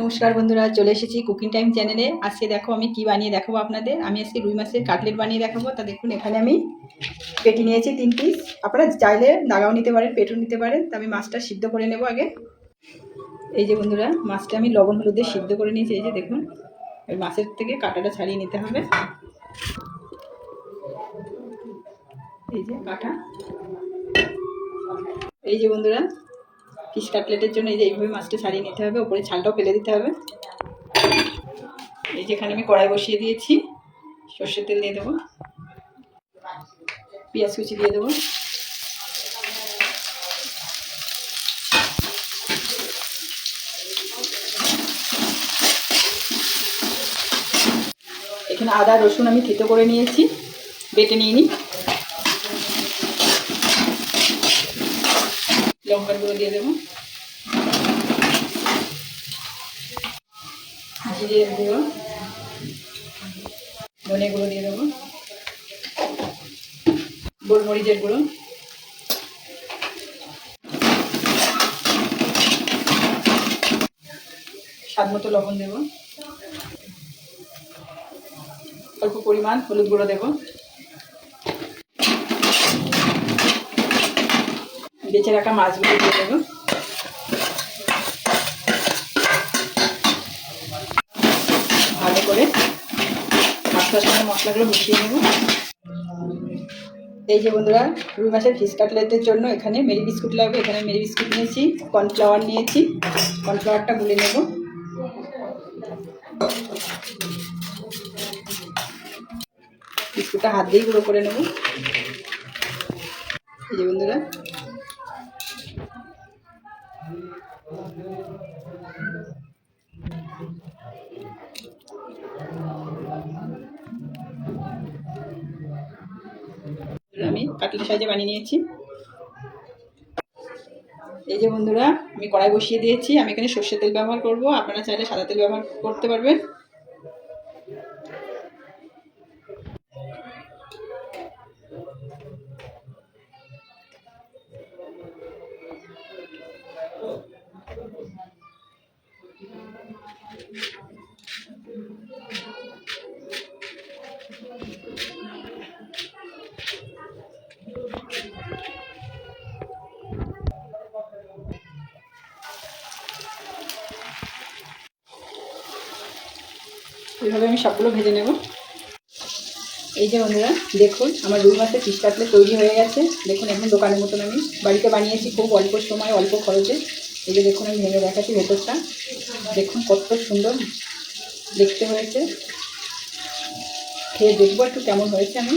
নমস্কার বন্ধুরা, চলে এসেছি কুকিং টাইম চ্যানেলে আজকে দেখো আমি কি বানিয়ে দেখাবো আপনাদের। আমি আজকে রুই মাছের কাটলেট বানিয়ে দেখাবো। তা দেখুন, এখানে আমি পেটি নিয়েছি তিন পিস আপনারা চাইলে দাগাও নিতে পারেন, পেটও নিতে পারেন। তা আমি মাছটা সিদ্ধ করে নেব আগে। এই যে বন্ধুরা, মাছটা আমি লবণ হলুদ সিদ্ধ করে নিয়েছি। এই যে দেখুন ওই মাছের থেকে কাঁটাটা ছাড়িয়ে নিতে হবে। এই যে কাঁটা। এই যে বন্ধুরা ফিশ কাটলেটের জন্য এই যে এইভাবে মাছটা ছাড়িয়ে নিতে হবে, ওপরে ছালটাও ফেলে দিতে হবে। এই যেখানে আমি কড়াই বসিয়ে দিয়েছি, সর্ষের তেল দিয়ে দেবো, পেঁয়াজ কুচি দিয়ে দেবো। এখানে আদা, রসুন আমি থেতো করে নিয়েছি, বেটে নিয়ে নিই। লঙ্কার গুঁড়ো দিয়ে দেবো। জিরে গুঁড়ো। ধনে গুঁড়ো দিয়ে দেবো। গোলমরিচের গুঁড়ো। স্বাদ মতো লবণ দেব। অল্প পরিমাণ হলুদ গুঁড়ো দেব। বেছে রাখা মাছগুলো দিয়ে দেবো। ভালো করে মশলার সঙ্গে মশলাগুলো মিশিয়ে নেব। এই যে বন্ধুরা, রুই মাছের ফিশ কাটলেটের জন্য এখানে মেরি বিস্কুট লাগবে। এখানে মেরি বিস্কুট নিয়েছি, কর্নফ্লাওয়ার নিয়েছি। কর্নফ্লাওয়ারটা গুলে নেব। বিস্কুটটা হাত দিয়েই গুঁড়ো করে নেব। এই যে বন্ধুরা আমি কাটলি সাইজে বানিয়ে নিয়েছি। এই যে বন্ধুরা, আমি কড়াই বসিয়ে দিয়েছি। আমি এখানে সর্ষের তেল ব্যবহার করব। আপনারা চাইলে সাদা তেল ব্যবহার করতে পারবেন। এইভাবে আমি সবগুলো ভেজে নেব। এই যে বন্ধুরা, দেখুন, আমার রুই মাছের পিস কাটলে তৈরি হয়ে গেছে। দেখুন, এখন দোকানের মতন আমি বাড়িতে বানিয়েছি খুব অল্প সময়, অল্প খরচে। এই যে দেখুন, আমি ভেঙে দেখাচ্ছি ভেতরটা। দেখুন, কত সুন্দর দেখতে হয়েছে। খেয়ে দেখব একটু কেমন হয়েছে আমি।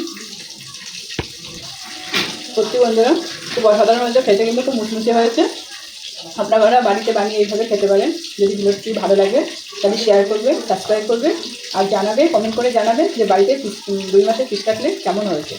সত্যি বন্ধুরা, খুব অসাধারণ হয়েছে, খেতে কিন্তু খুব মুচমুচে হয়েছে। আপনারা বাড়িতে বানিয়ে এইভাবে খেতে পারেন, যদি ভিডিওটি ভালো লাগে। তাহলে শেয়ার করবে সাবস্ক্রাইব করবে আর জানাবে কমেন্ট করে জানাবেন যে বাড়িতে রুই মাছের পিস কাটলে কেমন হয়েছে।